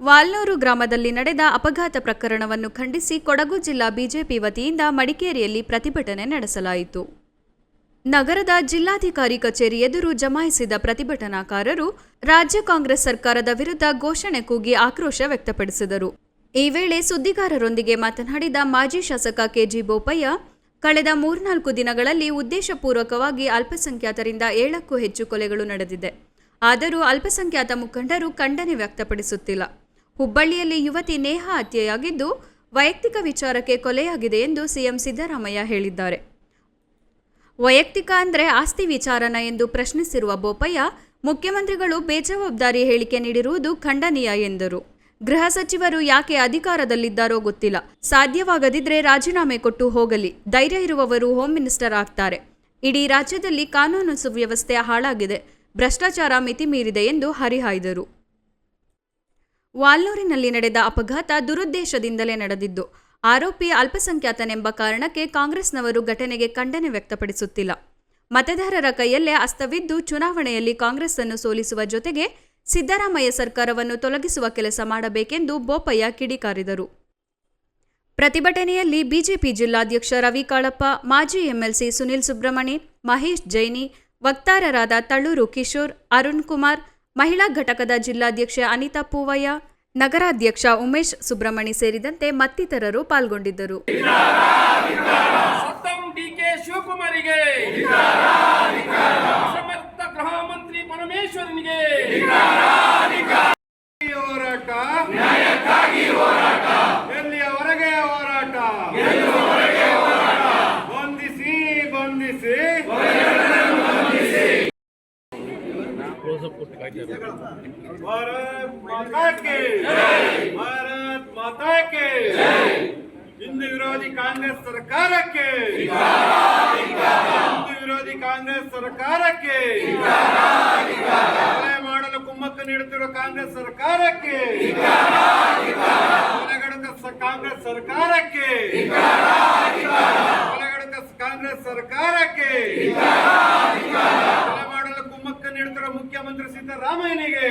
ವಾಲ್ನೂರು ಗ್ರಾಮದಲ್ಲಿ ನಡೆದ ಅಪಘಾತ ಪ್ರಕರಣವನ್ನು ಖಂಡಿಸಿ ಕೊಡಗು ಜಿಲ್ಲಾ ಬಿಜೆಪಿ ವತಿಯಿಂದ ಮಡಿಕೇರಿಯಲ್ಲಿ ಪ್ರತಿಭಟನೆ ನಡೆಸಲಾಯಿತು. ನಗರದ ಜಿಲ್ಲಾಧಿಕಾರಿ ಕಚೇರಿ ಎದುರು ಜಮಾಯಿಸಿದ ಪ್ರತಿಭಟನಾಕಾರರು ರಾಜ್ಯ ಕಾಂಗ್ರೆಸ್ ಸರ್ಕಾರದ ವಿರುದ್ಧ ಘೋಷಣೆ ಕೂಗಿ ಆಕ್ರೋಶ ವ್ಯಕ್ತಪಡಿಸಿದರು. ಈ ವೇಳೆ ಸುದ್ದಿಗಾರರೊಂದಿಗೆ ಮಾತನಾಡಿದ ಮಾಜಿ ಶಾಸಕ ಕೆಜಿ ಬೋಪಯ್ಯ, ಕಳೆದ ಮೂರ್ನಾಲ್ಕು ದಿನಗಳಲ್ಲಿ ಉದ್ದೇಶಪೂರ್ವಕವಾಗಿ ಅಲ್ಪಸಂಖ್ಯಾತರಿಂದ ಏಳಕ್ಕೂ ಹೆಚ್ಚು ಕೊಲೆಗಳು ನಡೆದಿದೆ. ಆದರೂ ಅಲ್ಪಸಂಖ್ಯಾತ ಮುಖಂಡರು ಖಂಡನೆ ವ್ಯಕ್ತಪಡಿಸುತ್ತಿಲ್ಲ. ಹುಬ್ಬಳ್ಳಿಯಲ್ಲಿ ಯುವತಿ ನೇಹ ಹತ್ಯೆಯಾಗಿದ್ದು ವೈಯಕ್ತಿಕ ವಿಚಾರಕ್ಕೆ ಕೊಲೆಯಾಗಿದೆ ಎಂದು ಸಿಎಂ ಸಿದ್ದರಾಮಯ್ಯ ಹೇಳಿದ್ದಾರೆ. ವೈಯಕ್ತಿಕ ಅಂದರೆ ಆಸ್ತಿ ವಿಚಾರನ ಎಂದು ಪ್ರಶ್ನಿಸಿರುವ ಬೋಪಯ್ಯ, ಮುಖ್ಯಮಂತ್ರಿಗಳು ಬೇಜವಾಬ್ದಾರಿ ಹೇಳಿಕೆ ನೀಡಿರುವುದು ಖಂಡನೀಯ ಎಂದರು. ಗೃಹ ಸಚಿವರು ಯಾಕೆ ಅಧಿಕಾರದಲ್ಲಿದ್ದಾರೋ ಗೊತ್ತಿಲ್ಲ. ಸಾಧ್ಯವಾಗದಿದ್ರೆ ರಾಜೀನಾಮೆ ಕೊಟ್ಟು ಹೋಗಲಿ. ಧೈರ್ಯ ಇರುವವರು ಹೋಮ್ ಮಿನಿಸ್ಟರ್ ಆಗ್ತಾರೆ. ಇಡೀ ರಾಜ್ಯದಲ್ಲಿ ಕಾನೂನು ಸುವ್ಯವಸ್ಥೆ ಹಾಳಾಗಿದೆ. ಭ್ರಷ್ಟಾಚಾರ ಮಿತಿ ಮೀರಿದೆ ಎಂದು ಹರಿಹಾಯ್ದರು. ವಾಲ್ನೂರಿನಲ್ಲಿ ನಡೆದ ಅಪಘಾತ ದುರುದ್ದೇಶದಿಂದಲೇ ನಡೆದಿದ್ದು. ಆರೋಪಿ ಅಲ್ಪಸಂಖ್ಯಾತನೆಂಬ ಕಾರಣಕ್ಕೆ ಕಾಂಗ್ರೆಸ್ನವರು ಘಟನೆಗೆ ಖಂಡನೆ ವ್ಯಕ್ತಪಡಿಸುತ್ತಿಲ್ಲ. ಮತದಾರರ ಕೈಯಲ್ಲೇ ಅಸ್ತವಿದ್ದು, ಚುನಾವಣೆಯಲ್ಲಿ ಕಾಂಗ್ರೆಸ್ ಅನ್ನು ಸೋಲಿಸುವ ಜೊತೆಗೆ ಸಿದ್ದರಾಮಯ್ಯ ಸರ್ಕಾರವನ್ನು ತೊಲಗಿಸುವ ಕೆಲಸ ಮಾಡಬೇಕೆಂದು ಬೋಪಯ್ಯ ಕಿಡಿಕಾರಿದರು. ಪ್ರತಿಭಟನೆಯಲ್ಲಿ ಬಿಜೆಪಿ ಜಿಲ್ಲಾಧ್ಯಕ್ಷ ರವಿ ಕಾಳಪ್ಪ, ಮಾಜಿ ಎಂಎಲ್ಸಿ ಸುನಿಲ್ ಸುಬ್ರಹ್ಮಣಿ ಮಹೇಶ್ ಜೈನಿ, ವಕ್ತಾರರಾದ ತಳ್ಳೂರು ಕಿಶೋರ್, ಅರುಣ್ ಕುಮಾರ್ ಮಹಿಳಾ ಘಟಕದ ಜಿಲ್ಲಾಧ್ಯಕ್ಷೆ ಅನಿತಾ ಪೂವಯ್ಯ ನಗರಾಧ್ಯಕ್ಷ ಉಮೇಶ್ ಸುಬ್ರಹ್ಮಣಿ ಸೇರಿದಂತೆ ಮತ್ತಿತರರು ಪಾಲ್ಗೊಂಡಿದ್ದರು. ಹೋರಾಟ ಹೋರಾಟ ಭಾರತ್ ಮಾತಾ ಕೆ ಭಾರತ್ ಮಾತಾ ಹಿಂದೂ ವಿರೋಧಿ ಕಾಂಗ್ರೆಸ್ ಸರ್ಕಾರಕ್ಕೆ ಹಿಂದೂ ವಿರೋಧಿ ಕಾಂಗ್ರೆಸ್ ಸರ್ಕಾರಕ್ಕೆ ಮಾಡಲು ಕುಮ್ಮಕ್ಕು ನೀಡುತ್ತಿರುವ ಕಾಂಗ್ರೆಸ್ ಸರ್ಕಾರಕ್ಕೆ ಕಾಂಗ್ರೆಸ್ ಸರ್ಕಾರಕ್ಕೆ ಕಾಂಗ್ರೆಸ್ ಸರ್ಕಾರಕ್ಕೆ ಕೊಲೆ ಮಾಡಲು ಕುಮ್ಮಕ್ಕು ನೀಡುತ್ತಿರುವ ಮುಖ್ಯಮಂತ್ರಿ ಸಿದ್ದರಾಮಯ್ಯನಿಗೆ